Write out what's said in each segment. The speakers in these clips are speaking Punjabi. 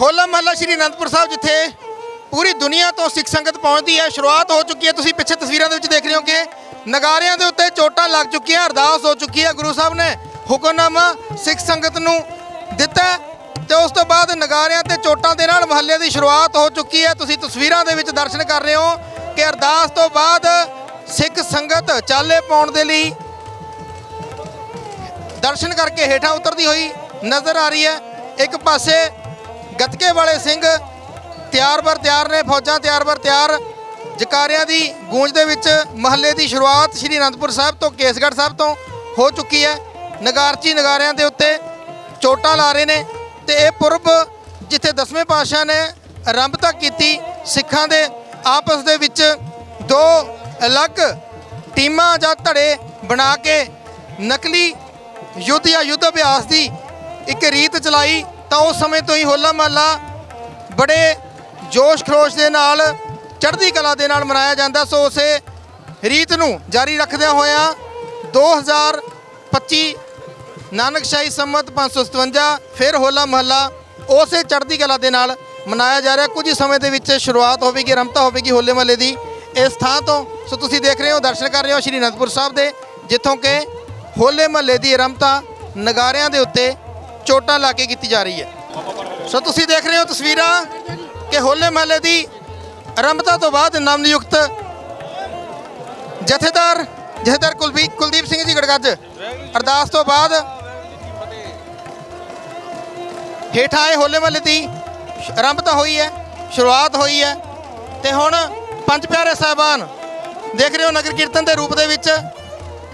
ਹੋਲਾ ਮਹੱਲਾ ਸ਼੍ਰੀ ਅਨੰਦਪੁਰ ਸਾਹਿਬ, ਜਿੱਥੇ ਪੂਰੀ ਦੁਨੀਆ ਤੋਂ ਸਿੱਖ ਸੰਗਤ ਪਹੁੰਚਦੀ ਹੈ। ਸ਼ੁਰੂਆਤ ਹੋ ਚੁੱਕੀ ਹੈ। ਤੁਸੀਂ ਪਿੱਛੇ ਤਸਵੀਰਾਂ ਦੇ ਵਿੱਚ ਦੇਖ ਰਹੇ ਹੋ ਕਿ ਨਗਾਰਿਆਂ ਦੇ ਉੱਤੇ ਚੋਟਾਂ ਲੱਗ ਚੁੱਕੀਆਂ, ਅਰਦਾਸ ਹੋ ਚੁੱਕੀ ਹੈ। ਗੁਰੂ ਸਾਹਿਬ ਨੇ ਹੁਕਮਨਾਮਾ ਸਿੱਖ ਸੰਗਤ ਨੂੰ ਦਿੱਤਾ ਹੈ ਤੇ ਉਸ ਤੋਂ ਬਾਅਦ ਨਗਾਰਿਆਂ ਤੇ ਚੋਟਾਂ ਦੇ ਨਾਲ ਮਹੱਲੇ ਦੀ ਸ਼ੁਰੂਆਤ ਹੋ ਚੁੱਕੀ ਹੈ। ਤੁਸੀਂ ਤਸਵੀਰਾਂ ਦੇ ਵਿੱਚ ਦਰਸ਼ਨ ਕਰ ਰਹੇ ਹੋ ਕਿ ਅਰਦਾਸ ਤੋਂ ਬਾਅਦ ਸਿੱਖ ਸੰਗਤ ਚਾਲੇ ਪਾਉਣ ਦੇ ਲਈ ਦਰਸ਼ਨ ਕਰਕੇ ਹੇਠਾਂ ਉਤਰਦੀ ਹੋਈ ਨਜ਼ਰ ਆ ਰਹੀ ਹੈ। ਇੱਕ ਪਾਸੇ ਗੱਤਕੇ ਵਾਲੇ ਸਿੰਘ ਤਿਆਰ ਬਰ ਤਿਆਰ ਨੇ, ਫੌਜਾਂ ਤਿਆਰ ਬਰ ਤਿਆਰ। ਜਕਾਰਿਆਂ ਦੀ ਗੂੰਜ ਦੇ ਵਿੱਚ ਮਹੱਲੇ ਦੀ ਸ਼ੁਰੂਆਤ ਸ਼੍ਰੀ ਅਨੰਦਪੁਰ ਸਾਹਿਬ ਤੋਂ ਕੇਸਗੜ੍ਹ ਸਾਹਿਬ ਤੋਂ ਹੋ ਚੁੱਕੀ ਹੈ। ਨਗਾਰਚੀ ਨਗਾਰਿਆਂ ਦੇ ਉੱਤੇ ਚੋਟਾਂ ਲਾ ਰਹੇ ਨੇ ਤੇ ਇਹ ਪੁਰਬ ਜਿੱਥੇ ਦਸਵੇਂ ਪਾਤਸ਼ਾਹ ਨੇ ਆਰੰਭਤਾ ਕੀਤੀ, ਸਿੱਖਾਂ ਦੇ ਆਪਸ ਦੇ ਵਿੱਚ ਦੋ ਅਲੱਗ ਟੀਮਾਂ ਜਾਂ ਧੜੇ ਬਣਾ ਕੇ ਨਕਲੀ ਯੁੱਧ ਜਾਂ ਯੁੱਧ ਅਭਿਆਸ ਦੀ ਇੱਕ ਰੀਤ ਚਲਾਈ। ਤਾਂ ਉਸ ਸਮੇਂ ਤੋਂ ਹੀ ਹੋਲਾ ਮਹੱਲਾ ਬੜੇ ਜੋਸ਼ ਖਰੋਸ਼ ਦੇ ਨਾਲ, ਚੜ੍ਹਦੀ ਕਲਾ ਦੇ ਨਾਲ ਮਨਾਇਆ ਜਾਂਦਾ। ਸੋ ਉਸੇ ਰੀਤ ਨੂੰ ਜਾਰੀ ਰੱਖਦਿਆਂ ਹੋਇਆਂ 2025 ਨਾਨਕਸ਼ਾਹੀ ਸੰਮਤ 557 ਫਿਰ ਹੋਲਾ ਮਹੱਲਾ ਉਸੇ ਚੜ੍ਹਦੀ ਕਲਾ ਦੇ ਨਾਲ ਮਨਾਇਆ ਜਾ ਰਿਹਾ। ਕੁਝ ਹੀ ਸਮੇਂ ਦੇ ਵਿੱਚ ਸ਼ੁਰੂਆਤ ਹੋਵੇਗੀ ਰਮਤਾ ਹੋਵੇਗੀ ਹੋਲੇ ਮਹੱਲੇ ਦੀ। ਇਸ ਥਾਂ ਤੋਂ, ਸੋ ਤੁਸੀਂ ਦੇਖ ਰਹੇ ਹੋ, ਦਰਸ਼ਨ ਕਰ ਰਹੇ ਹੋ ਸ਼੍ਰੀ ਅਨੰਦਪੁਰ ਸਾਹਿਬ ਦੇ, ਜਿੱਥੋਂ ਕਿ ਹੋਲੇ ਮਹੱਲੇ ਦੀ ਰਮਤਾ ਨਗਾਰਿਆਂ ਦੇ ਉੱਤੇ ਚੋਟਾਂ ਲਾ ਕੇ ਕੀਤੀ ਜਾ ਰਹੀ ਹੈ। ਸੋ ਤੁਸੀਂ ਦੇਖ ਰਹੇ ਹੋ ਤਸਵੀਰਾਂ ਕਿ ਹੋਲੇ ਮਹੱਲੇ ਦੀ ਆਰੰਭਤਾ ਤੋਂ ਬਾਅਦ ਨਵ ਨਿਯੁਕਤ ਜਥੇਦਾਰ ਜਥੇਦਾਰ ਕੁਲਦੀਪ ਕੁਲਦੀਪ ਸਿੰਘ ਜੀ ਗੜਗੱਜ, ਅਰਦਾਸ ਤੋਂ ਬਾਅਦ ਹੇਠਾਂ ਆਏ ਹੋਲੇ ਮਹੱਲੇ ਦੀ ਆਰੰਭਤਾ ਹੋਈ ਹੈ, ਸ਼ੁਰੂਆਤ ਹੋਈ ਹੈ ਤੇ ਹੁਣ ਪੰਜ ਪਿਆਰੇ ਸਾਹਿਬਾਨ, ਦੇਖ ਰਹੇ ਹੋ ਨਗਰ ਕੀਰਤਨ ਦੇ ਰੂਪ ਦੇ ਵਿੱਚ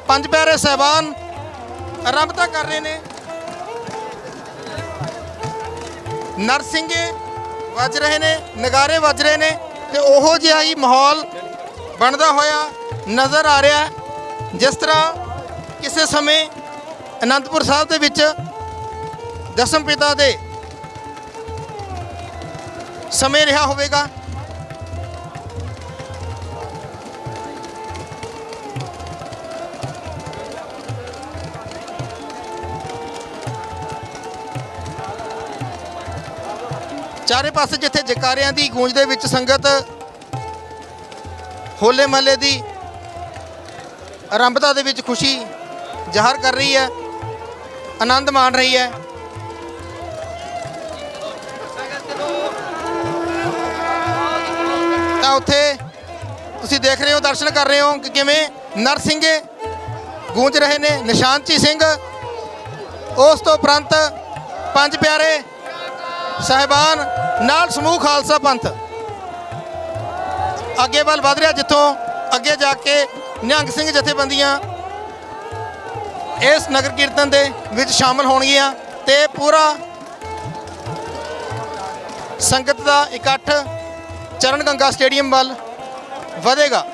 ਪੰਜ ਪਿਆਰੇ ਸਾਹਿਬਾਨ ਆਰੰਭਤਾ ਕਰ ਰਹੇ ਨੇ। ਨਰਸਿੰਘੇ ਵੱਜ ਰਹੇ ਨੇ, ਨਗਾਰੇ ਵੱਜ ਰਹੇ ਨੇ ਤੇ ਉਹੋ ਜਿਹਾ ਹੀ ਮਾਹੌਲ ਬਣਦਾ ਹੋਇਆ ਨਜ਼ਰ ਆ ਰਿਹਾ ਜਿਸ ਤਰ੍ਹਾਂ ਕਿਸੇ ਸਮੇਂ ਅਨੰਦਪੁਰ ਸਾਹਿਬ ਦੇ ਵਿੱਚ ਦਸਮ ਪਿਤਾ ਦੇ ਸਮੇਂ ਰਿਹਾ ਹੋਵੇਗਾ। ਚਾਰੇ ਪਾਸੇ ਜਿੱਥੇ ਜਕਾਰਿਆਂ ਦੀ ਗੂੰਜ ਦੇ ਵਿੱਚ ਸੰਗਤ ਹੋਲੇ ਮਹੱਲੇ ਦੀ ਆਰੰਭਤਾ ਦੇ ਵਿੱਚ ਖੁਸ਼ੀ ਜ਼ਾਹਰ ਕਰ ਰਹੀ ਹੈ, ਆਨੰਦ ਮਾਣ ਰਹੀ ਹੈ। ਤਾਂ ਉੱਥੇ ਤੁਸੀਂ ਦੇਖ ਰਹੇ ਹੋ, ਦਰਸ਼ਨ ਕਰ ਰਹੇ ਹੋ ਕਿ ਕਿਵੇਂ ਨਰਸਿੰਘੇ ਗੂੰਜ ਰਹੇ ਨੇ ਨਿਸ਼ਾਨਚੀ ਸਿੰਘ। ਉਸ ਤੋਂ ਉਪਰੰਤ ਪੰਜ ਪਿਆਰੇ ਸਾਹਿਬਾਨ ਨਾਲ ਸਮੂਹ ਖਾਲਸਾ ਪੰਥ। ਅੱਗੇ ਵੱਲ ਵਧ ਰਿਹਾ ਜਿੱਥੋਂ ਅੱਗੇ ਜਾ ਕੇ ਨਿਹੰਗ ਸਿੰਘ ਜਥੇਬੰਦੀਆਂ ਇਸ ਨਗਰ ਕੀਰਤਨ ਦੇ ਵਿੱਚ ਸ਼ਾਮਲ ਹੋਣਗੀਆਂ ਤੇ ਪੂਰਾ ਸੰਗਤ ਦਾ ਇਕੱਠ ਚਰਨ ਗੰਗਾ ਸਟੇਡੀਅਮ ਵੱਲ ਵਧੇਗਾ।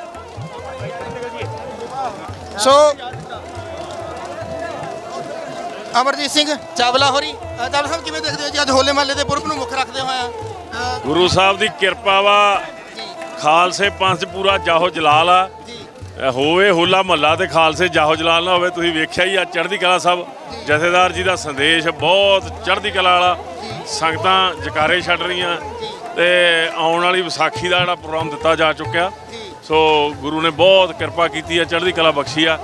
ਸੋ ਅਮਰਜੀਤ ਸਿੰਘ ਚਾਵਲਾ ਹੋਰੀ। ਅ, ਚਾਵਲਾ ਸਾਹਿਬ ਕਿਵੇਂ ਦੇਖਦੇ ਹੋ ਜੀ ਅੱਜ ਹੋਲੇ ਮਹੱਲੇ ਦੇ ਪੁਰਬ ਨੂੰ ਮੁੱਖ ਰੱਖਦੇ ਹੋਇਆ ਅ, ਗੁਰੂ ਸਾਹਿਬ ਦੀ ਕਿਰਪਾ ਵਾ। ਜੀ। ਖਾਲਸੇ ਪੰਥ ਪੂਰਾ ਜਾਹੋ ਜਲਾਲ ਆ। ਜੀ। ਇਹ ਹੋਵੇ ਹੋਲਾ ਮਹੱਲਾ ਤੇ ਖਾਲਸੇ ਜਾਹੋ ਜਲਾਲ ਨਾ ਹੋਵੇ ਤੁਸੀਂ ਵੇਖਿਆ ਹੀ ਆ ਚੜ੍ਹਦੀ ਕਲਾ ਸਾਹਿਬ ਜਥੇਦਾਰ ਜੀ ਦਾ ਸੰਦੇਸ਼ ਬਹੁਤ ਚੜ੍ਹਦੀ ਕਲਾ ਵਾਲਾ। ਸੰਗਤਾਂ ਜਕਾਰੇ ਛੱਡ ਰਹੀਆਂ। ਤੇ ਆਉਣ ਵਾਲੀ ਵਿਸਾਖੀ ਦਾ ਜਿਹੜਾ ਪ੍ਰੋਗਰਾਮ ਦਿੱਤਾ ਜਾ ਚੁੱਕਿਆ। ਸੋ ਗੁਰੂ ਨੇ ਬਹੁਤ ਕਿਰਪਾ ਕੀਤੀ ਆ ਚੜ੍ਹਦੀ ਕਲਾ ਬਖਸ਼ੀ ਆ।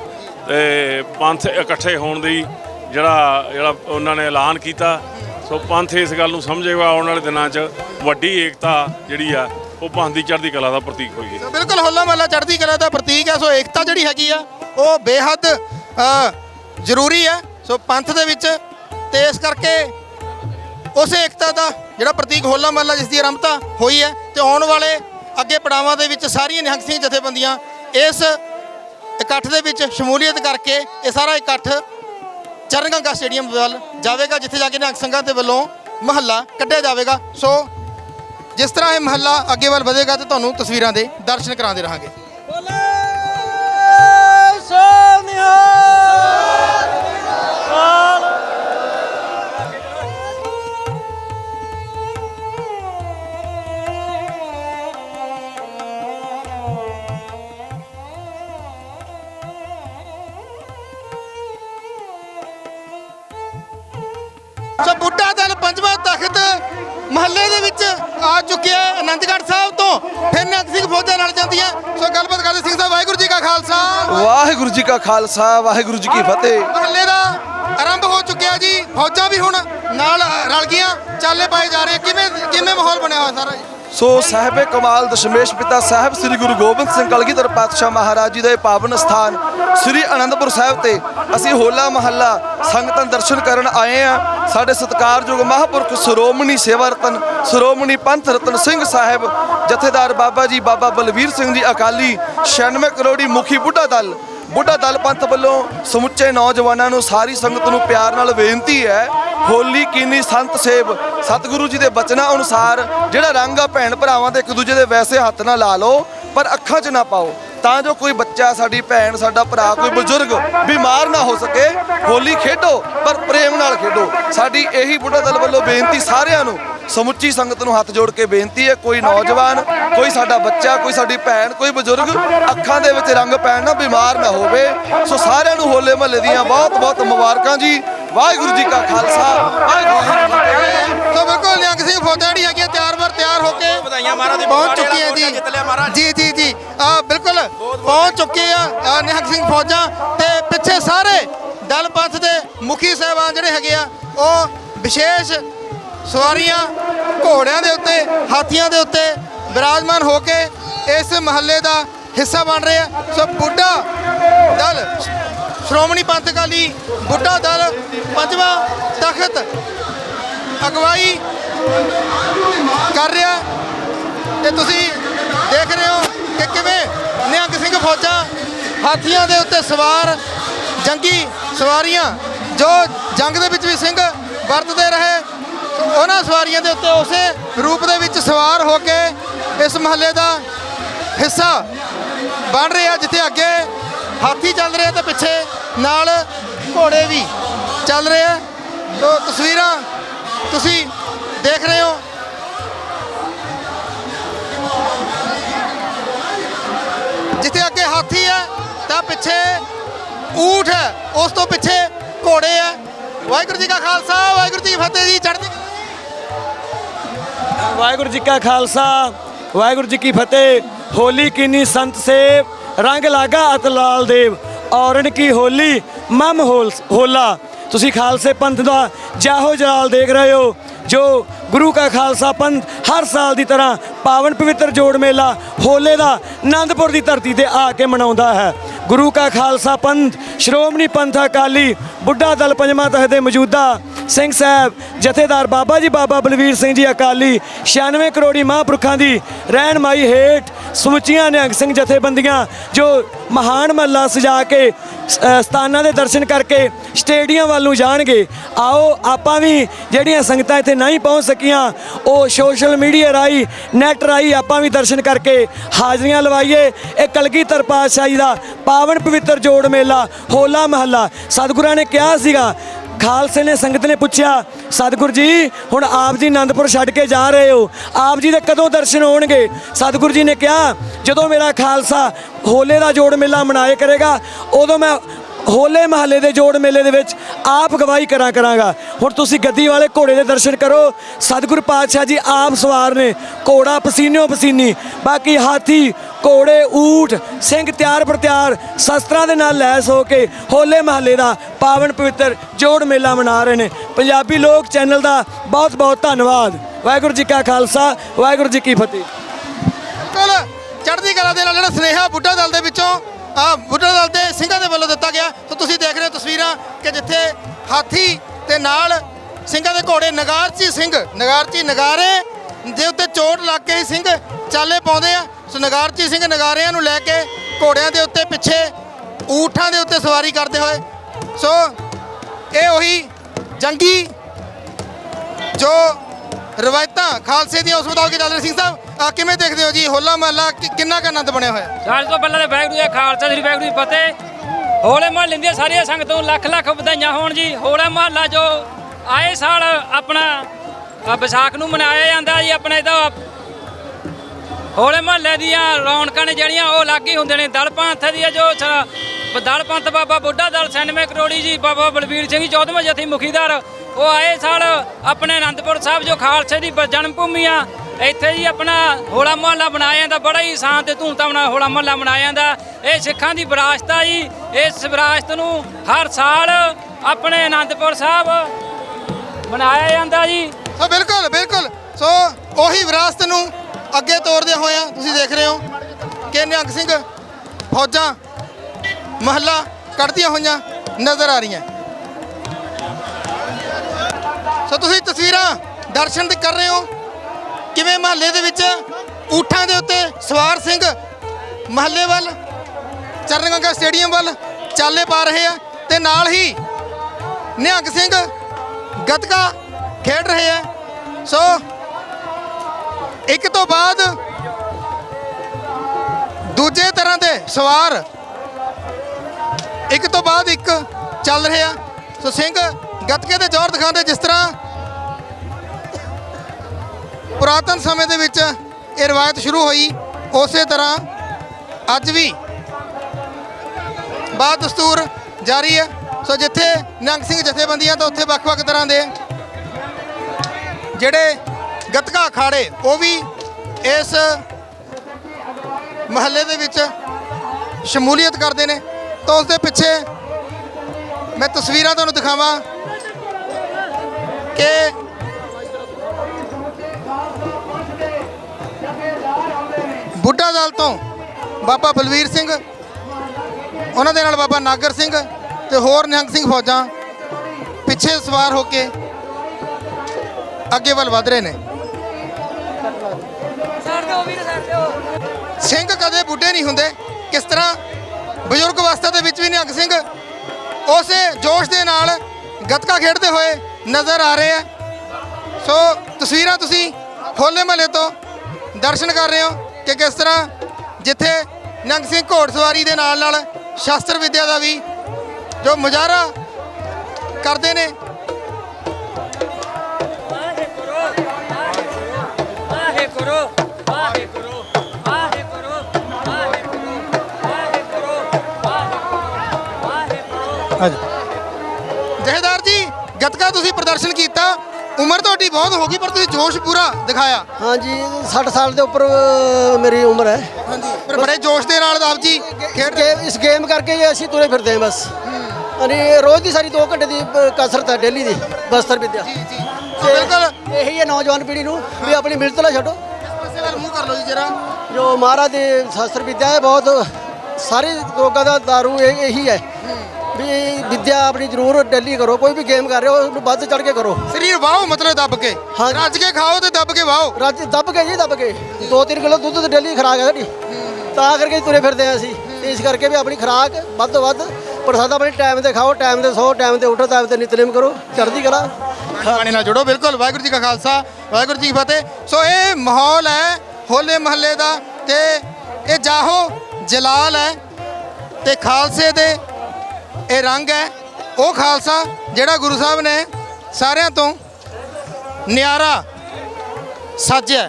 ਤੇ ਪੰਥ ਇਕੱਠੇ ਹੋਣ ਦੀ ਜਿਹੜਾ ਜਿਹੜਾ ਉਹਨਾਂ ਨੇ ਐਲਾਨ ਕੀਤਾ, ਸੋ ਪੰਥ ਇਸ ਗੱਲ ਨੂੰ ਸਮਝੇਗਾ ਆਉਣ ਵਾਲੇ ਦਿਨਾਂ 'ਚ ਵੱਡੀ ਏਕਤਾ ਜਿਹੜੀ ਆ, ਉਹ ਪੰਥ ਦੀ ਚੜ੍ਹਦੀ ਕਲਾ ਦਾ ਪ੍ਰਤੀਕ ਹੋਈ ਹੈ। ਬਿਲਕੁਲ ਹੋਲਾ ਮਹੱਲਾ ਚੜ੍ਹਦੀ ਕਲਾ ਦਾ ਪ੍ਰਤੀਕ ਹੈ, ਸੋ ਏਕਤਾ ਜਿਹੜੀ ਹੈਗੀ ਆ, ਉਹ ਬੇਹੱਦ ਜ਼ਰੂਰੀ ਹੈ। ਸੋ ਪੰਥ ਦੇ ਵਿੱਚ ਤੇ ਇਸ ਕਰਕੇ ਉਸ ਏਕਤਾ ਦਾ ਜਿਹੜਾ ਪ੍ਰਤੀਕ ਹੋਲਾ ਮਹੱਲਾ ਜਿਸ ਦੀ ਆਰੰਭਤਾ ਹੋਈ ਹੈ, ਤੇ ਆਉਣ ਵਾਲੇ ਅੱਗੇ ਪੜਾਵਾਂ ਦੇ ਵਿੱਚ ਸਾਰੀਆਂ ਨਿਹੰਗ ਸਿੰਘ ਜਥੇਬੰਦੀਆਂ ਇਸ ਇਕੱਠ ਦੇ ਵਿੱਚ ਸ਼ਮੂਲੀਅਤ ਕਰਕੇ ਇਹ ਸਾਰਾ ਇਕੱਠ ਚਰਨ ਗੰਗਾ ਸਟੇਡੀਅਮ ਵੱਲ ਜਾਵੇਗਾ, ਜਿੱਥੇ ਜਾ ਕੇ ਨਿਹੰਗ ਸੰਘਾਂ ਦੇ ਵੱਲੋਂ ਮਹੱਲਾ ਕੱਢਿਆ ਜਾਵੇਗਾ। ਸੋ ਜਿਸ ਤਰ੍ਹਾਂ ਇਹ ਮਹੱਲਾ ਅੱਗੇ ਵੱਲ ਵਧੇਗਾ ਤੇ ਤੁਹਾਨੂੰ ਤਸਵੀਰਾਂ ਦੇ ਦਰਸ਼ਨ ਕਰਾਉਂਦੇ ਰਹਾਂਗੇ। ਸੋ ਬੁੱਢਾ ਵਿੱਚ ਆ ਚੁੱਕਿਆ ਹੈ ਆਨੰਦਗੜ੍ਹ ਸਾਹਿਬ ਤੋਂ ਫਿਰ ਨਿਹੰਗ ਸਿੰਘ ਫੌਜਾਂ ਨਾਲ ਜਾਂਦੀਆਂ ਸੋ ਗੱਲਬਾਤ ਕਰਦੇ ਸਿੰਘ ਸਾਹਿਬ ਵਾਹਿਗੁਰੂ ਜੀ ਕਾ ਖਾਲਸਾ। ਵਾਹਿਗੁਰੂ ਜੀ ਕਾ ਖਾਲਸਾ ਵਾਹਿਗੁਰੂ ਜੀ ਕੀ ਫਤਿਹ। ਮਹੱਲੇ ਦਾ ਆਰੰਭ ਹੋ ਚੁੱਕਿਆ ਜੀ ਫੌਜਾਂ ਵੀ ਹੁਣ ਨਾਲ ਰਲ ਗਈਆਂ ਚਾਲੇ ਪਾਏ ਜਾ ਰਹੇ ਕਿਵੇਂ ਕਿਵੇਂ ਮਾਹੌਲ ਬਣਿਆ ਹੋਇਆ ਸਾਰਾ ਜੀ? ਸੋ ਸਾਹਿਬੇ ਕਮਾਲ, ਦਸ਼ਮੇਸ਼ ਪਿਤਾ ਸਾਹਿਬ ਸ੍ਰੀ ਗੁਰੂ ਗੋਬਿੰਦ ਸਿੰਘ ਕਲਗੀਧਰ ਪਾਤਸ਼ਾਹ ਮਹਾਰਾਜ ਜੀ ਦਾ ਪਾਵਨ ਸਥਾਨ ਸ੍ਰੀ ਅਨੰਦਪੁਰ ਸਾਹਿਬ ਤੇ ਅਸੀਂ ਹੋਲਾ ਮਹੱਲਾ ਸੰਗਤਾਂ ਦਰਸ਼ਨ ਕਰਨ ਆਏ ਆ ਸਾਡੇ ਸਤਿਕਾਰਯੋਗ ਮਹਾਂਪੁਰਖ ਸ਼੍ਰੋਮਣੀ ਸੇਵਾ ਰਤਨ, ਸ਼੍ਰੋਮਣੀ ਪੰਥ ਰਤਨ ਸਿੰਘ ਸਾਹਿਬ, ਜਥੇਦਾਰ ਬਾਬਾ ਜੀ ਬਾਬਾ ਬਲਵੀਰ ਸਿੰਘ ਜੀ ਅਕਾਲੀ 96 ਕਰੋੜੀ ਮੁਖੀ ਬੁੱਢਾ ਦਲ ਬੁੱਢਾ ਦਲ ਪੰਥ ਵੱਲੋਂ ਸਮੁੱਚੇ ਨੌਜਵਾਨਾਂ ਨੂੰ ਸਾਰੀ ਸੰਗਤ ਨੂੰ ਪਿਆਰ ਨਾਲ ਬੇਨਤੀ ਹੈ, ਹੋਲੀ ਕੀਨੀ ਸੰਤ ਸੇਵ ਸਤਿਗੁਰੂ ਜੀ ਦੇ ਬਚਨਾਂ ਅਨੁਸਾਰ ਜਿਹੜਾ ਰੰਗ ਆ ਭੈਣ ਭਰਾਵਾਂ ਦੇ ਇੱਕ ਦੂਜੇ ਦੇ ਵੈਸੇ ਹੱਥ ਨਾਲ ਲਾ ਲਓ, ਪਰ ਅੱਖਾਂ 'ਚ ਨਾ ਪਾਓ। ਤਾਂ ਜੋ ਕੋਈ ਬੱਚਾ, ਸਾਡੀ ਭੈਣ, ਸਾਡਾ ਭਰਾ, ਕੋਈ ਬਜ਼ੁਰਗ ਬਿਮਾਰ ਨਾ ਹੋ ਸਕੇ, ਹੋਲੀ ਖੇਡੋ, ਪਰ ਪ੍ਰੇਮ ਨਾਲ ਖੇਡੋ। ਸਾਡੀ ਇਹੀ ਬੁੱਢਾ ਦਲ ਵੱਲੋਂ ਬੇਨਤੀ ਸਾਰਿਆਂ ਨੂੰ ਸਮੁੱਚੀ ਸੰਗਤ ਨੂੰ ਹੱਥ ਜੋੜ ਕੇ ਬੇਨਤੀ ਹੈ ਕੋਈ ਨੌਜਵਾਨ ਕੋਈ ਸਾਡਾ ਬੱਚਾ ਕੋਈ ਸਾਡੀ ਭੈਣ ਕੋਈ ਬਜ਼ੁਰਗ ਅੱਖਾਂ ਦੇ ਵਿੱਚ ਰੰਗ ਪੈਣ ਨਾ ਬਿਮਾਰ ਨਾ ਹੋਵੇ। ਸੋ ਸਾਰਿਆਂ ਨੂੰ ਹੋਲੇ ਮਹੱਲੇ ਦੀਆਂ ਬਹੁਤ ਬਹੁਤ ਮੁਬਾਰਕਾਂ ਜੀ। ਵਾਹਿਗੁਰੂ ਜੀ ਕਾ ਖਾਲਸਾ ਵਾਹਿਗੁਰੂ ਜੀ ਕੀ ਫਤਿਹ। ਸੋ ਬਿਲਕੁਲ ਨਿਹੰਗ ਸਿੰਘ ਫੌਜਾਂ ਜਿਹੜੀ ਹੈਗੀਆਂ ਤਿਆਰ ਬਰ ਤਿਆਰ ਹੋ ਕੇ ਵਧਾਈਆਂ ਮਹਾਰਾਜ ਦੀ ਪਹੁੰਚ ਚੁੱਕੀ ਹੈ ਜੀ। ਜੀ ਜੀ ਜੀ। ਆ ਬਿਲਕੁਲ ਪਹੁੰਚ ਚੁੱਕੇ ਆ ਨਿਹੰਗ ਸਿੰਘ ਫੌਜਾਂ। ਤੇ ਪਿੱਛੇ ਸਾਰੇ ਦਲ ਪੰਥ ਦੇ ਮੁਖੀ ਸਾਹਿਬਾਨ ਜਿਹੜੇ ਹੈਗੇ ਆ ਉਹ ਵਿਸ਼ੇਸ਼ ਸਵਾਰੀਆਂ ਘੋੜਿਆਂ ਦੇ ਉੱਤੇ, ਹਾਥੀਆਂ ਦੇ ਉੱਤੇ ਵਿਰਾਜਮਾਨ ਹੋ ਕੇ ਇਸ ਮਹੱਲੇ ਦਾ ਹਿੱਸਾ ਬਣ ਰਹੇ ਆ। ਸੋ ਬੁੱਢਾ ਦਲ, ਸ਼੍ਰੋਮਣੀ ਪੰਥ ਅਕਾਲੀ ਬੁੱਢਾ ਦਲ, ਪੰਜਵਾਂ ਤਖਤ ਅਗਵਾਈ ਕਰ ਰਿਹਾ। ਤੇ ਤੁਸੀਂ ਦੇਖ ਰਹੇ ਹੋ ਕਿ ਕਿਵੇਂ ਨਿਹੰਗ ਸਿੰਘ ਫੌਜਾਂ ਹਾਥੀਆਂ ਦੇ ਉੱਤੇ ਸਵਾਰ, ਜੰਗੀ ਸਵਾਰੀਆਂ, ਜੋ ਜੰਗ ਦੇ ਵਿੱਚ ਵੀ ਸਿੰਘ ਵਰਤਦੇ ਰਹੇ ਉਹਨਾਂ ਸਵਾਰੀਆਂ ਦੇ ਉੱਤੇ ਉਸੇ ਰੂਪ ਦੇ ਵਿੱਚ ਸਵਾਰ ਹੋ ਕੇ ਇਸ ਮਹੱਲੇ ਦਾ ਹਿੱਸਾ ਬਣ ਰਿਹਾ, ਜਿੱਥੇ ਅੱਗੇ ਹਾਥੀ ਚੱਲ ਰਿਹਾ ਤੇ ਪਿੱਛੇ ਨਾਲ ਘੋੜੇ ਵੀ ਚੱਲ ਰਹੇ ਆ। ਤਸਵੀਰਾਂ ਤੁਸੀਂ ਦੇਖ ਰਹੇ ਹੋ। ਜਿੱਥੇ ਅੱਗੇ ਹਾਥੀ ਹੈ ਤਾਂ ਪਿੱਛੇ ਊਠ ਹੈ ਉਸ ਤੋਂ ਪਿੱਛੇ ਘੋੜੇ ਹੈ ਵਾਹਿਗੁਰੂ ਜੀ ਕਾ ਖਾਲਸਾ, ਵਾਹਿਗੁਰੂ ਜੀ ਕੀ ਫਤਿਹ ਜੀ। ਚੜ੍ਹਦੀ ਵਾਹਿਗੁਰੂ ਜੀ ਕਾ ਖਾਲਸਾ, ਵਾਹਿਗੁਰੂ ਜੀ ਕੀ ਫਤਿਹ। ਹੋਲੀ ਕੀਨੀ ਸੰਤ ਸੇਵ, ਰੰਗ ਲਾਗਾ ਅਤ ਲਾਲ ਦੇਵ। ਔਰਨ ਕੀ ਹੋਲੀ, ਮਮ ਹੋਲ ਹੋਲਾ। ਤੁਸੀਂ ਖਾਲਸੇ ਪੰਥ ਦਾ ਜਾਹੋ ਜਲਾਲ ਦੇਖ ਰਹੇ ਹੋ, ਜੋ ਗੁਰੂ ਕਾ ਖਾਲਸਾ ਪੰਥ ਹਰ ਸਾਲ ਦੀ ਤਰ੍ਹਾਂ ਪਾਵਨ ਪਵਿੱਤਰ ਜੋੜ ਮੇਲਾ ਹੋਲੇ ਦਾ ਆਨੰਦਪੁਰ ਦੀ ਧਰਤੀ ਤੇ ਆ ਕੇ ਮਨਾਉਂਦਾ ਹੈ। ਗੁਰੂ ਕਾ ਖਾਲਸਾ ਪੰਥ, ਸ਼੍ਰੋਮਣੀ ਪੰਥ ਅਕਾਲੀ, ਬੁੱਢਾ ਦਲ ਪੰਜਵਾਂ ਤਖਤ ਦੇ ਮੌਜੂਦਾ ਸਿੰਘ ਸਾਹਿਬ, ਜਥੇਦਾਰ ਬਾਬਾ ਜੀ ਬਾਬਾ ਬਲਵੀਰ ਸਿੰਘ ਜੀ ਅਕਾਲੀ 96 ਕਰੋੜੀ ਮਹਾਂਪੁਰਖਾਂ ਦੀ ਰਹਿਨਮਾਈ ਹੇਠ ਸਮੁੱਚੀਆਂ ਨਿਹੰਗ ਸਿੰਘ ਜਥੇਬੰਦੀਆਂ, ਜੋ ਮਹਾਨ ਮਹੱਲਾ ਸਜਾ ਕੇ ਅ, ਸਥਾਨਾਂ ਦੇ ਦਰਸ਼ਨ ਕਰਕੇ ਸਟੇਡੀਅਮ ਵੱਲ ਨੂੰ ਜਾਣਗੇ। ਆਓ ਆਪਾਂ ਵੀ ਜਿਹੜੀਆਂ ਸੰਗਤਾਂ ਇੱਥੇ ਨਹੀਂ ਪਹੁੰਚ ਸਕੀਆਂ ਉਹ ਸੋਸ਼ਲ ਮੀਡੀਆ ਰਾਹੀਂ ਨੈਟ ਰਾਹੀਂ ਆਪਾਂ ਵੀ ਦਰਸ਼ਨ ਕਰਕੇ ਹਾਜ਼ਰੀਆਂ ਲਵਾਈਏ। ਇਹ ਕਲਗੀਧਰ ਪਾਤਸ਼ਾਹੀ ਦਾ ਪਾਵਨ ਪਵਿੱਤਰ ਜੋੜ ਮੇਲਾ ਹੋਲਾ ਮਹੱਲਾ। ਸਤਿਗੁਰਾਂ ਨੇ ਕਿਹਾ ਸੀਗਾ ਖਾਲਸੇ ਨੇ ਸੰਗਤ ਨੇ ਪੁੱਛਿਆ, ਸਤਿਗੁਰ ਜੀ, ਹੁਣ ਆਪ ਜੀ ਆਨੰਦਪੁਰ ਛੱਡ ਕੇ ਜਾ ਰਹੇ ਹੋ। ਆਪ ਜੀ ਦੇ ਕਦੋਂ ਦਰਸ਼ਨ ਹੋਣਗੇ? ਸਤਿਗੁਰ ਜੀ ਨੇ ਕਿਹਾ, ਜਦੋਂ ਮੇਰਾ ਖਾਲਸਾ ਹੋਲੇ ਦਾ ਜੋੜ ਮੇਲਾ ਮਨਾਏ ਕਰੇਗਾ, ਉਦੋਂ ਮੈਂ ਹੋਲੇ ਮਹੱਲੇ ਦੇ ਜੋੜ ਮੇਲੇ ਦੇ ਵਿੱਚ ਆਪ ਗਵਾਹੀ ਕਰਾਂ ਕਰਾਂਗਾ। ਹੁਣ ਤੁਸੀਂ ਗੱਦੀ ਵਾਲੇ ਘੋੜੇ ਦੇ ਦਰਸ਼ਨ ਕਰੋ। ਸਤਿਗੁਰ ਪਾਤਸ਼ਾਹ ਜੀ ਆਪ ਸਵਾਰ ਨੇ। ਘੋੜਾ ਪਸੀਨੋ ਪਸੀਨੀ। ਬਾਕੀ ਹਾਥੀ, ਘੋੜੇ, ਊਠ, ਸਿੰਘ ਤਿਆਰ ਪਰ ਤਿਆਰ, ਸ਼ਸਤਰਾਂ ਦੇ ਨਾਲ ਲੈਸ ਹੋ ਕੇ ਹੋਲੇ ਮਹੱਲੇ ਦਾ ਪਾਵਨ ਪਵਿੱਤਰ ਜੋੜ ਮੇਲਾ ਮਨਾ ਰਹੇ ਨੇ। ਪੰਜਾਬੀ ਲੋਕ ਚੈਨਲ ਦਾ ਬਹੁਤ ਬਹੁਤ ਧੰਨਵਾਦ। ਵਾਹਿਗੁਰੂ ਜੀ ਕਾ ਖਾਲਸਾ, ਵਾਹਿਗੁਰੂ ਜੀ ਕੀ ਫਤਿਹ। ਚੜ੍ਹਦੀ ਕਲਾ ਦੇ ਨਾਲ ਜਿਹੜਾ ਸਨੇਹਾ ਬੁੱਢਾ ਦਲ ਦੇ ਵਿੱਚੋਂ, ਆ ਬੁੱਢਾ ਦਲ ਦੇ ਸਿੰਘਾਂ ਦੇ ਵੱਲੋਂ ਦਿੱਤਾ ਗਿਆ। ਤਾਂ ਤੁਸੀਂ ਦੇਖ ਰਹੇ ਹੋ ਤਸਵੀਰਾਂ ਕਿ ਜਿੱਥੇ ਹਾਥੀ ਤੇ ਨਾਲ ਸਿੰਘਾਂ ਦੇ ਘੋੜੇ ਨਗਾਰਚੀ ਸਿੰਘ, ਨਗਾਰਚੀ ਨਗਾਰੇ ਦੇ ਉੱਤੇ ਚੋਟ ਲੱਗ ਕੇ ਹੀ ਸਿੰਘ ਚਾਲੇ ਪਾਉਂਦੇ ਆ। ਸੋ ਨਗਾਰਚੀ ਸਿੰਘ ਨਗਾਰਿਆਂ ਨੂੰ ਲੈ ਕੇ ਘੋੜਿਆਂ ਦੇ ਉੱਤੇ ਪਿੱਛੇ ਊਠਾਂ ਦੇ ਉੱਤੇ ਸਵਾਰੀ ਕਰਦੇ ਹੋਏ। ਸੋ ਇਹ ਉਹੀ ਜੰਗੀ ਜੋ ਰਵਾਇਤਾਂ ਖਾਲਸੇ ਦੀਆਂ ਉਸ ਮੁਤਾਬਕ ਚੱਲ ਰਹੀ ਸਿੰਘ ਸਾਹਿਬ ਆ ਕਿਵੇਂ ਦੇਖਦੇ ਹੋ ਜੀ? ਹੋਲਾ ਮਹੱਲਾ ਕਿ- ਕਿੰਨਾ ਕੁ ਆਨੰਦ ਬਣਿਆ ਹੋਇਆ? ਸਾਰੇ ਤੋਂ ਪਹਿਲਾਂ ਤਾਂ ਵਾਹਿਗੁਰੂ ਜੀ ਕਾ ਖਾਲਸਾ ਸ੍ਰੀ ਵਾਹਿਗੁਰੂ ਜੀ ਕੀ ਫਤਿਹ। ਹੋਲੇ ਮਹੱਲੇ ਦੀਆਂ ਸਾਰੀਆਂ ਸੰਗਤਾਂ ਨੂੰ ਲੱਖ ਲੱਖ ਵਧਾਈਆਂ ਹੋਣ ਜੀ। ਹੋਲਾ ਮਹੱਲਾ ਜੋ ਆਏ ਸਾਲ ਆਪਣਾ ਅ, ਵਿਸਾਖ ਨੂੰ ਮਨਾਇਆ ਜਾਂਦਾ ਜੀ ਆਪਣੇ ਇਹਦਾ ਹੋਲੇ ਮਹੱਲੇ ਦੀਆਂ ਰੌਣਕਾਂ ਨੇ ਜਿਹੜੀਆਂ ਉਹ ਅਲੱਗ ਹੀ ਹੁੰਦੇ ਨੇ। ਦਲ ਪੰਥ ਦੀਆਂ ਜੋ ਸ- ਦਲ ਪੰਥ ਬਾਬਾ ਬੁੱਢਾ ਦਲ 96 ਕਰੋੜੀ ਜੀ, ਬਾਬਾ ਬਲਬੀਰ ਸਿੰਘ ਜੀ 14ਵਾਂ ਜਥੀ ਮੁਖੀਦਾਰ ਉਹ ਆਏ ਸਾਲ ਆਪਣੇ ਅਨੰਦਪੁਰ ਸਾਹਿਬ ਜੋ ਖਾਲਸੇ ਦੀ ਜਨਮ ਭੂਮੀ ਆ, ਇੱਥੇ ਜੀ ਆਪਣਾ ਹੋਲਾ ਮਹੱਲਾ ਬਣਾਇਆ ਜਾਂਦਾ, ਬੜਾ ਹੀ ਸ਼ਾਂਤ ਤੇ ਧੂਮਧਾਮ ਨਾਲ ਹੋਲਾ ਮਹੱਲਾ ਮਨਾਇਆ ਜਾਂਦਾ। ਇਹ ਸਿੱਖਾਂ ਦੀ ਵਿਰਾਸਤ ਆ ਜੀ, ਇਸ ਵਿਰਾਸਤ ਨੂੰ ਹਰ ਸਾਲ ਆਪਣੇ ਅਨੰਦਪੁਰ ਸਾਹਿਬ ਮਨਾਇਆ ਜਾਂਦਾ ਜੀ। ਸੋ ਬਿਲਕੁਲ ਬਿਲਕੁਲ। ਸੋ ਉਹੀ ਵਿਰਾਸਤ ਨੂੰ ਅੱਗੇ ਤੋਰਦੇ ਹੋਇਆ ਤੁਸੀਂ ਦੇਖ ਰਹੇ ਹੋ। ਕਿ ਨਿਹੰਗ ਸਿੰਘ, ਫੌਜਾਂ ਮਹੱਲਾ ਕੱਢਦੀਆਂ ਹੋਈਆਂ ਨਜ਼ਰ ਆ ਰਹੀਆਂ। ਸੋ ਤੁਸੀਂ ਤਸਵੀਰਾਂ ਦਰਸ਼ਨ ਕਰ ਰਹੇ ਹੋ। ਕਿਵੇਂ ਮਹੱਲੇ ਦੇ ਵਿੱਚ ਊਠਾਂ ਦੇ ਉੱਤੇ ਸਵਾਰ ਸਿੰਘ ਮਹੱਲੇ ਵੱਲ, ਚਰਨ ਗੰਗਾ ਸਟੇਡੀਅਮ ਵੱਲ ਚਾਲੇ ਪਾ ਰਹੇ ਆ ਤੇ ਨਾਲ ਹੀ ਨਿਹੰਗ ਸਿੰਘ ਗੱਤਕਾ ਖੇਡ ਰਹੇ ਆ। ਸੋ ਇੱਕ ਤੋਂ ਬਾਅਦ ਦੂਜੇ ਤਰ੍ਹਾਂ ਦੇ ਸਵਾਰ ਇੱਕ ਤੋਂ ਬਾਅਦ ਇੱਕ ਚੱਲ ਰਿਹਾ। ਸੋ ਸਿੰਘ ਗੱਤਕੇ ਦੇ ਜ਼ੋਰ ਦਿਖਾਉਂਦੇ ਜਿਸ ਤਰ੍ਹਾਂ ਪੁਰਾਤਨ ਸਮੇਂ ਦੇ ਵਿੱਚ ਇਹ ਰਵਾਇਤ ਸ਼ੁਰੂ ਹੋਈ। ਉਸੇ ਤਰ੍ਹਾਂ ਅੱਜ ਵੀ ਬਾਦ ਦਸਤੂਰ ਜਾਰੀ ਹੈ। ਸੋ ਜਿੱਥੇ ਨਿਹੰਗ ਸਿੰਘ ਜਥੇਬੰਦੀਆਂ ਤਾਂ ਉੱਥੇ ਵੱਖ-ਵੱਖ ਤਰ੍ਹਾਂ ਦੇ ਜਿਹੜੇ ਗੱਤਕਾ ਅਖਾੜੇ, ਉਹ ਵੀ ਇਸ ਮਹੱਲੇ ਦੇ ਵਿੱਚ ਸ਼ਮੂਲੀਅਤ ਕਰਦੇ ਨੇ। ਤਾਂ ਉਸ ਦੇ ਪਿੱਛੇ ਮੈਂ ਤਸਵੀਰਾਂ ਤੁਹਾਨੂੰ ਦਿਖਾਵਾਂ ਕਿ ਬੁੱਢਾ ਦਲ ਤੋਂ ਬਾਬਾ ਬਲਵੀਰ ਸਿੰਘ ਉਹਨਾਂ ਦੇ ਨਾਲ ਬਾਬਾ ਨਾਗਰ ਸਿੰਘ ਤੇ ਹੋਰ ਨਿਹੰਗ ਸਿੰਘ ਫੌਜਾਂ ਪਿੱਛੇ ਸਵਾਰ ਹੋ ਕੇ ਅੱਗੇ ਵੱਲ ਵਧ ਰਹੇ ਨੇ। ਸਿੰਘ ਕਦੇ ਬੁੱਢੇ ਨਹੀਂ ਹੁੰਦੇ। ਕਿਸ ਤਰ੍ਹਾਂ ਬਜ਼ੁਰਗ ਅਵਸਥਾ ਦੇ ਵਿੱਚ ਵੀ ਨਿਹੰਗ ਸਿੰਘ ਉਸੇ ਜੋਸ਼ ਦੇ ਨਾਲ ਗੱਤਕਾ ਖੇਡਦੇ ਹੋਏ ਨਜ਼ਰ ਆ ਰਹੇ ਆ। ਸੋ ਤਸਵੀਰਾਂ ਤੁਸੀਂ ਹੋਲੇ ਮਹੱਲੇ ਤੋਂ ਦਰਸ਼ਨ ਕਰ ਰਹੇ ਹੋ ਕਿ ਕਿਸ ਤਰ੍ਹਾਂ ਜਿੱਥੇ ਨਿਹੰਗ ਸਿੰਘ ਘੋੜਸਵਾਰੀ ਦੇ ਨਾਲ ਨਾਲ ਸ਼ਾਸਤਰ ਵਿਦਿਆ ਦਾ ਵੀ ਜੋ ਮੁਜ਼ਾਹਰਾ ਕਰਦੇ ਨੇ। ਵਾਹਿਗੁਰੂ ਵਾਹਿਗੁਰੂ। ਜਹੇਦਾਰ ਜੀ ਗੱਤਕਾ ਤੁਸੀਂ ਪ੍ਰਦਰਸ਼ਨ ਕੀਤਾ। ਉਮਰ ਤੁਹਾਡੀ ਬਹੁਤ ਹੋ ਗਈ ਪਰ ਤੁਸੀਂ ਜੋਸ਼ ਪੂਰਾ ਦਿਖਾਇਆ। ਹਾਂਜੀ 60 ਸਾਲ ਦੇ ਉੱਪਰ ਮੇਰੀ ਉਮਰ ਹੈ। ਹਾਂਜੀ ਪਰ ਬੜੇ ਜੋਸ਼ ਦੇ ਨਾਲ ਆਪ ਜੀ ਖੇਡ ਰਹੇ ਇਸ ਗੇਮ ਕਰਕੇ ਹੀ ਅਸੀਂ ਤੁਰੇ ਫਿਰਦੇ ਹਾਂ ਬਸ। ਅਰੇ ਰੋਜ਼ ਦੀ ਸਾਰੀ 2 ਘੰਟੇ ਦੀ ਅ, ਕਸਰਤ ਹੈ ਡੇਲੀ ਦੀ ਬਸਤਰ ਵਿਦਿਆ। ਜੀ ਜੀ। ਸੋ ਬਿਲਕੁਲ। ਇਹੀ ਹੈ ਨੌਜਵਾਨ ਪੀੜ੍ਹੀ ਨੂੰ ਵੀ ਆਪਣੀ ਮਿਲਤ ਨਾ ਛੱਡੋ। ਪਾਸੇ ਵੱਲ ਮੂੰਹ ਕਰ ਲਓ ਜੀ ਜਰਾ। ਜੋ ਮਹਾਰਾਜ ਦੇ ਸ਼ਾਸਤਰ ਵਿਦਿਆ ਹੈ ਬਹੁਤ ਸਾਰੇ ਰੋਗਾਂ ਦਾ ਦਾਰੂ ਇਹ ਇਹੀ ਹੈ। ਵੀ ਵਿਦਿਆ ਆਪਣੀ ਜ਼ਰੂਰ ਡੇਲੀ ਕਰੋ ਕੋਈ ਵੀ ਗੇਮ ਕਰ ਰਹੇ ਹੋ ਉਹਨੂੰ ਵੱਧ ਚੜ ਕੇ ਕਰੋ। ਸਰੀਰ ਵਾਹੋ ਮਤਲਬ ਦੱਬ ਕੇ। ਹਾਂ। ਰੱਜ ਕੇ ਖਾਓ ਤੇ ਦੱਬ ਕੇ ਵਾਹੋ ਰੱਜ ਦੱਬ ਕੇ ਜੀ ਦੱਬ ਕੇ। 2-3 ਕਿਲੋ ਦੁੱਧ ਤੇ ਡੇਲੀ ਖਰਾਕ ਹੈ ਸਾਡੀ। ਤਾਂ ਕਰਕੇ ਤੁਰੇ ਫਿਰਦੇ ਆ ਅਸੀਂ। ਤੇ ਇਸ ਕਰਕੇ ਵੀ ਆਪਣੀ ਖਰਾਕ ਵੱਧ ਤੋਂ ਵੱਧ ਪ੍ਰਸਾਦਾ ਆਪਣੀ ਟਾਈਮ ਤੇ ਖਾਓ ਟਾਈਮ ਤੇ ਸੋ ਟਾਈਮ ਤੇ ਉੱਠੋ ਟਾਈਮ ਤੇ ਨਿਤਨੇਮ ਕਰੋ ਚੜ੍ਹਦੀ ਕਲਾ। ਬਾਣੀ ਨਾਲ ਜੁੜੋ ਬਿਲਕੁਲ ਵਾਹਿਗੁਰੂ ਜੀ ਕਾ ਖਾਲਸਾ ਵਾਹਿਗੁਰੂ ਜੀ ਕੀ ਫਤਿਹ। ਸੋ ਇਹ ਮਾਹੌਲ ਹੈ ਹੋਲੇ ਮਹੱਲੇ ਦਾ ਤੇ ਇਹ ਜਾਹੋ ਜਲਾਲ ਹੈ ਤੇ ਖਾਲਸੇ ਦੇ ਇਹ ਰੰਗ ਹੈ ਉਹ ਖਾਲਸਾ ਜਿਹੜਾ ਗੁਰੂ ਸਾਹਿਬ ਨੇ ਸਾਰਿਆਂ ਤੋਂ ਨਿਆਰਾ ਸਾਜਿਆ